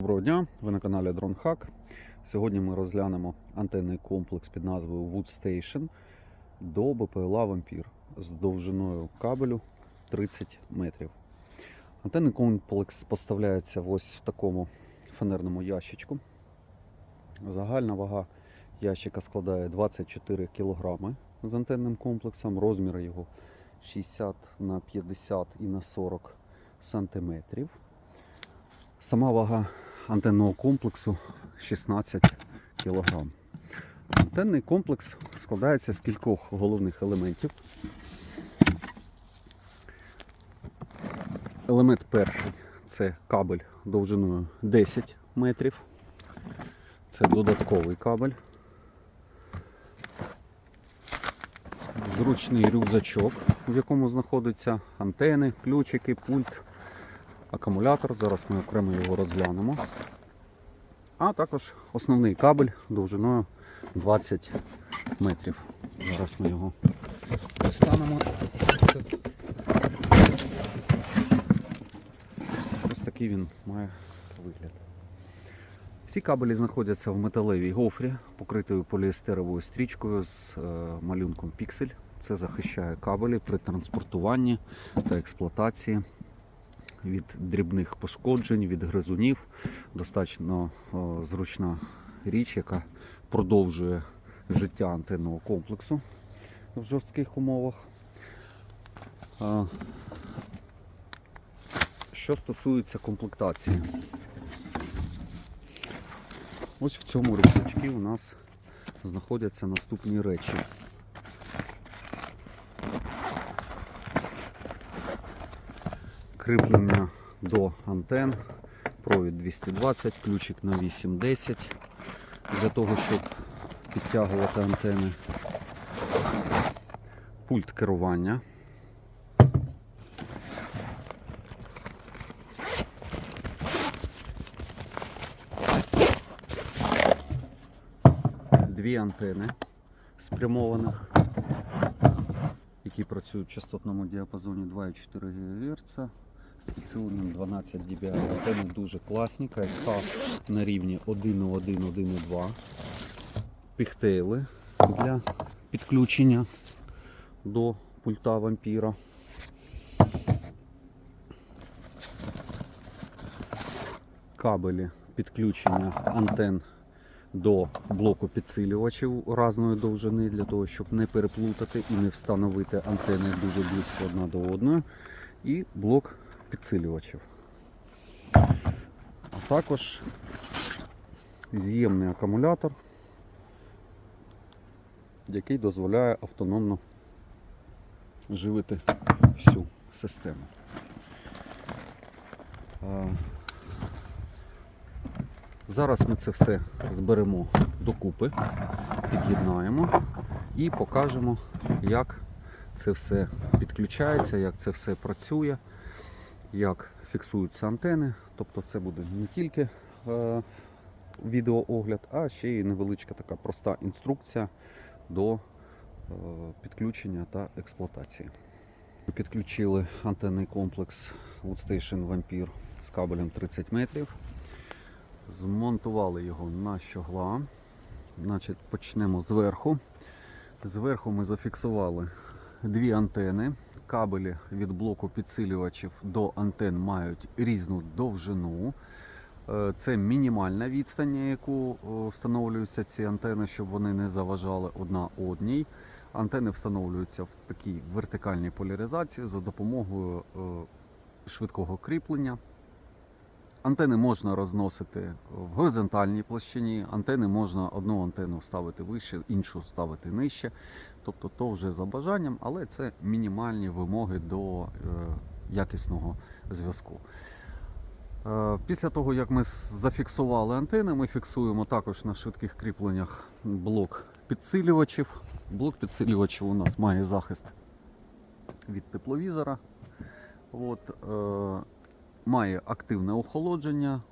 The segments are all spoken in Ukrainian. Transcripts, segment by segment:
Доброго дня, ви на каналі DroneHack. Сьогодні ми розглянемо антенний комплекс під назвою Wood Station до БПЛА Vampir з довжиною кабелю 30 метрів. Антенний комплекс поставляється ось в такому фанерному ящичку. Загальна вага ящика складає 24 кг з антенним комплексом. Розміри його 60 на 50 і на 40 сантиметрів. Сама вага антенного комплексу 16 кг. Антенний комплекс складається з кількох головних елементів. Елемент перший це кабель довжиною 10 метрів. Це додатковий кабель. Зручний рюкзачок, в якому знаходяться антени, ключики, пульт, акумулятор. Зараз ми окремо його розглянемо. А також основний кабель довжиною 20 метрів. Зараз ми його дістанемо. Ось такий він має вигляд. Всі кабелі знаходяться в металевій гофрі, покритою поліестеровою стрічкою з е, малюнком піксель. Це захищає кабелі при транспортуванні та експлуатації від дрібних пошкоджень, від гризунів. Достатньо зручна річ, яка продовжує життя антенного комплексу в жорстких умовах. Що стосується комплектації, ось в цьому рюкзачку у нас знаходяться наступні речі. Кріплення до антен, провід 220, ключик на 810 для того, щоб підтягувати антени, пульт керування. Дві антени спрямованих, які працюють в частотному діапазоні 2,4 ГГц з підсиленням 12 dBi. Антени дуже класні, КСХ на рівні 1,1, 1,2. Піхтейли для підключення до пульта вампіра. Кабелі підключення антен до блоку підсилювачів разної довжини для того, щоб не переплутати і не встановити антени дуже близько одна до одної. І блок підсилювачів. А також з'ємний акумулятор, який дозволяє автономно живити всю систему. Зараз ми це все зберемо докупи, під'єднаємо і покажемо, як це все підключається, як це все працює, як фіксуються антени. Тобто це буде не тільки е, відеоогляд, а ще й невеличка така проста інструкція до е, підключення та експлуатації. Ми підключили антенний комплекс Woodstation Vampir з кабелем 30 метрів. Змонтували його на щогла. Значить, почнемо зверху. Зверху ми зафіксували дві антени. Кабелі від блоку підсилювачів до антен мають різну довжину. Е, Це мінімальна відстань, яку встановлюються ці антени, щоб вони не заважали одна одній. Антени встановлюються в такій вертикальній поляризації за допомогою е, швидкого кріплення. Антени можна розносити в горизонтальній площині, антени можна одну антенну ставити вище, іншу ставити нижче. Тобто то вже за бажанням, але це мінімальні вимоги до е, якісного зв'язку. Е, Після того, як ми зафіксували антени, ми фіксуємо також на швидких кріпленнях блок підсилювачів. Блок підсилювачів у нас має захист від тепловізора. От, е, має активне охолодження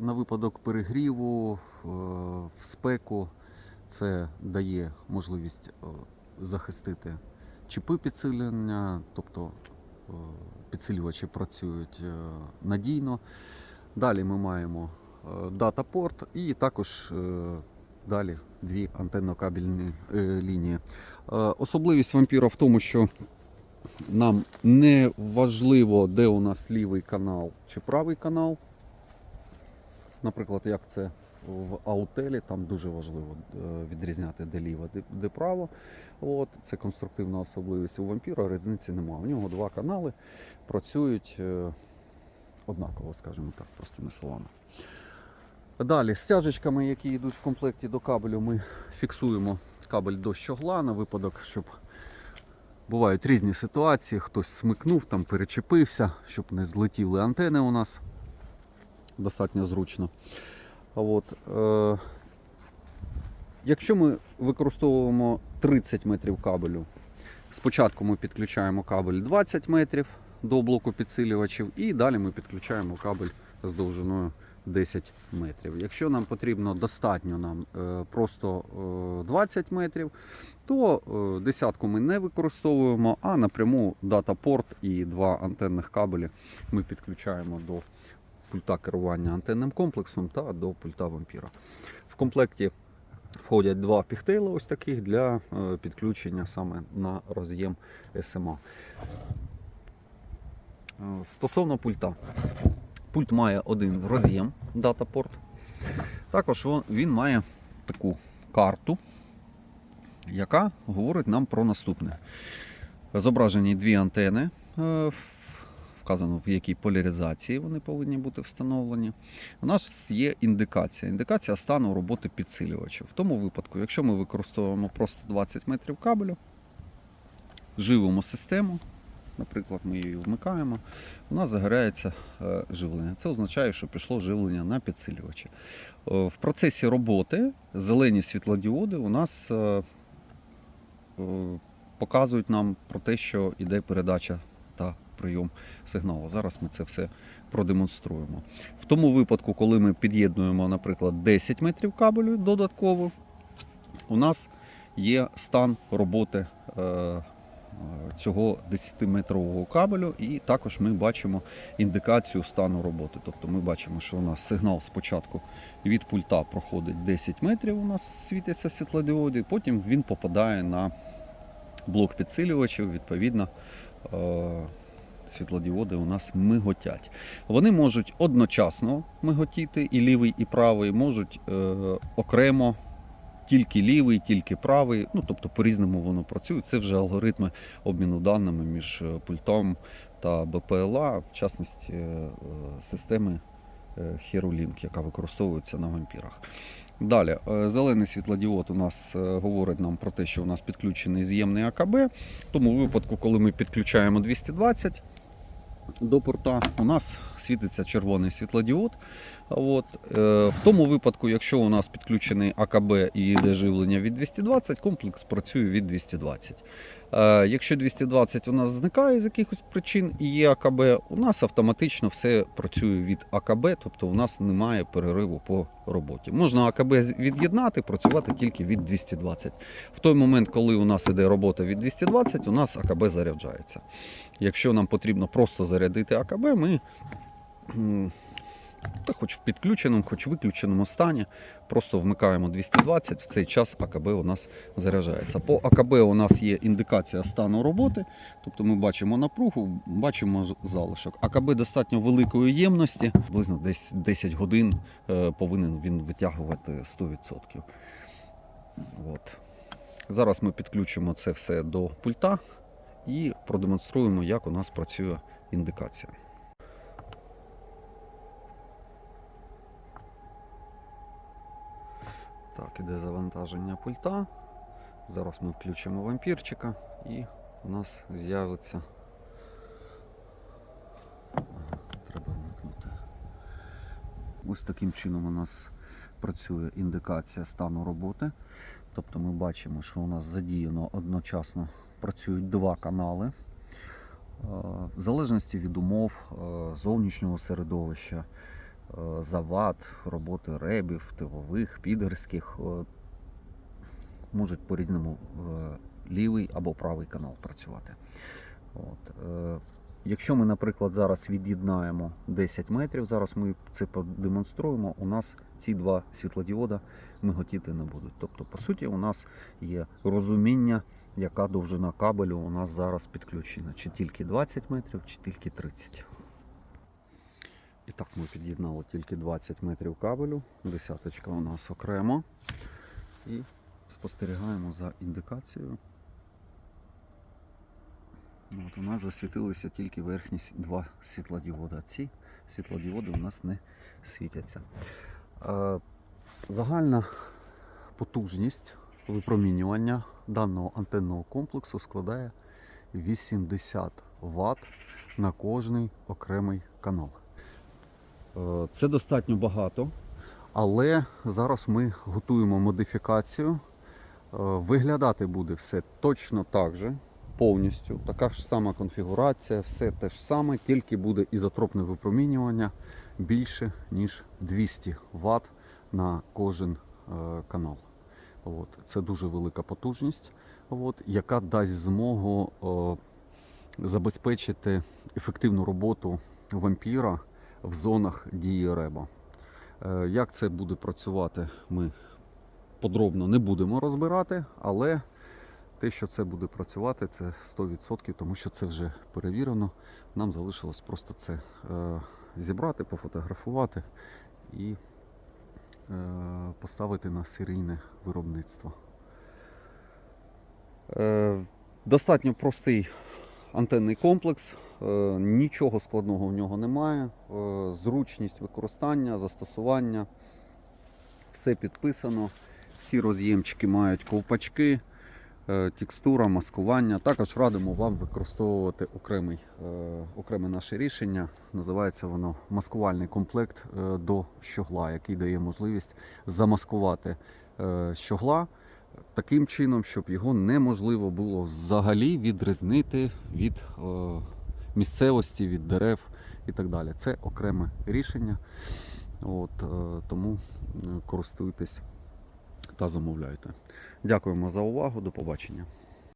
на випадок перегріву, е, в спеку. Це дає можливість е, захистити чіпи підсилення, тобто е, підсилювачі працюють надійно. Далі ми маємо дата-порт і також далі дві антенно-кабельні лінії. Особливість вампіра в тому, що нам не важливо, де у нас лівий канал чи правий канал. Наприклад, як це в аутелі, там дуже важливо е, відрізняти, де ліво, де, право. От, це конструктивна особливість. У вампіра різниці немає. У нього два канали працюють е, однаково, скажімо так, простими словами. Далі, стяжечками, які йдуть в комплекті до кабелю, ми фіксуємо кабель до щогла на випадок, щоб бувають різні ситуації, хтось смикнув, там перечепився, щоб не злетіли антени у нас. Достатньо зручно. От, е, якщо ми використовуємо 30 метрів кабелю, спочатку ми підключаємо кабель 20 метрів до блоку підсилювачів, і далі ми підключаємо кабель з довжиною 10 метрів. Якщо нам потрібно достатньо нам е, просто е, 20 метрів, то е, десятку ми не використовуємо, а напряму дата-порт і два антенних кабелі ми підключаємо до пульта керування антенним комплексом та до пульта вампіра. В комплекті входять два піхтейла ось таких для е, підключення саме на роз'єм. Е, Стосовно пульта. Пульт має один роз'єм датапорт. Також він має таку карту, яка говорить нам про наступне. Зображені дві антени, е, вказано в якій поляризації вони повинні бути встановлені. У нас є індикація. Індикація стану роботи підсилювача. В тому випадку, якщо ми використовуємо просто 20 метрів кабелю, живимо систему, наприклад, ми її вмикаємо, у нас загорається е, живлення. Це означає, що пішло живлення на підсилювачі. Е, В процесі роботи зелені світлодіоди у нас е, показують нам про те, що йде передача та прийом сигналу. Зараз ми це все продемонструємо. В тому випадку, коли ми під'єднуємо, наприклад, 10 метрів кабелю додатково, у нас є стан роботи цього 10-метрового кабелю, і також ми бачимо індикацію стану роботи. Тобто ми бачимо, що у нас сигнал спочатку від пульта проходить 10 метрів, у нас світяться світлодіоди, потім він попадає на блок підсилювачів, відповідно. е, Світлодіоди у нас миготять. Вони можуть одночасно миготіти, і лівий, і правий, можуть е, окремо тільки лівий, тільки правий. Ну тобто по-різному воно працює. Це вже алгоритми обміну даними між е, пультом та БПЛА, в частності е, системи е, HeroLink, яка використовується на вампірах. Далі, зелений світлодіод у нас говорить нам про те, що у нас підключений з'ємний АКБ. В тому випадку, коли ми підключаємо 220 до порта, у нас світиться червоний світлодіод. От, е, в тому випадку, якщо у нас підключений АКБ і йде живлення від 220, комплекс працює від 220. Е, якщо 220 у нас зникає з якихось причин і є АКБ, у нас автоматично все працює від АКБ, тобто у нас немає перериву по роботі. Можна АКБ від'єднати, працювати тільки від 220. В той момент, коли у нас іде робота від 220, у нас АКБ заряджається. Якщо нам потрібно просто зарядити АКБ, ми та хоч в підключеному, хоч в виключеному стані, просто вмикаємо 220, в цей час АКБ у нас заряджається. По АКБ у нас є індикація стану роботи, тобто ми бачимо напругу, бачимо залишок. АКБ достатньо великої ємності, приблизно десь 10 годин е, повинен він витягувати 100%. От. Зараз ми підключимо це все до пульта і продемонструємо, як у нас працює індикація. Так, іде завантаження пульта. Зараз ми включимо вампірчика і у нас з'явиться. Треба вмикнути. Ось таким чином у нас працює індикація стану роботи. Тобто ми бачимо, що у нас задіяно одночасно працюють два канали. Е, В залежності від умов е, зовнішнього середовища, завад, роботи ребів, тилових, підерських, е, можуть по-різному е, лівий або правий канал працювати. От. е, Якщо ми, наприклад, зараз від'єднаємо 10 метрів, зараз ми це продемонструємо, у нас ці два світлодіода миготіти не будуть. Тобто, по суті, у нас є розуміння, яка довжина кабелю у нас зараз підключена. Чи тільки 20 метрів, чи тільки 30. І так, ми під'єднали тільки 20 метрів кабелю. Десяточка у нас окремо. І спостерігаємо за індикацією. От, у нас засвітилися тільки верхні два світлодіода. Ці світлодіоди у нас не світяться. Загальна потужність випромінювання даного антенного комплексу складає 80 Вт на кожний окремий канал. Е, Це достатньо багато, але зараз ми готуємо модифікацію. Е, Виглядати буде все точно так же, повністю. Така ж сама конфігурація, все те ж саме, тільки буде ізотропне випромінювання більше, ніж 200 Вт на кожен е, канал. От. Це дуже велика потужність, от, яка дасть змогу забезпечити ефективну роботу вампіра в зонах дії реба. Е, Як це буде працювати, ми подробно не будемо розбирати, але те, що це буде працювати, це 100%, тому що це вже перевірено. Нам залишилось просто це е, зібрати, пофотографувати і е, поставити на серійне виробництво. Достатньо простий антенний комплекс, е, нічого складного в нього немає. Е, Зручність використання, застосування, все підписано. Всі роз'ємчики мають ковпачки, е, текстура, маскування. Також радимо вам використовувати окремий, окреме наше рішення. Називається воно маскувальний комплект до щогла, який дає можливість замаскувати щогла таким чином, щоб його неможливо було взагалі відрізнити від е, місцевості, від дерев і так далі. Це окреме рішення. От, е, тому е, користуйтесь та замовляйте. Дякуємо за увагу. До побачення.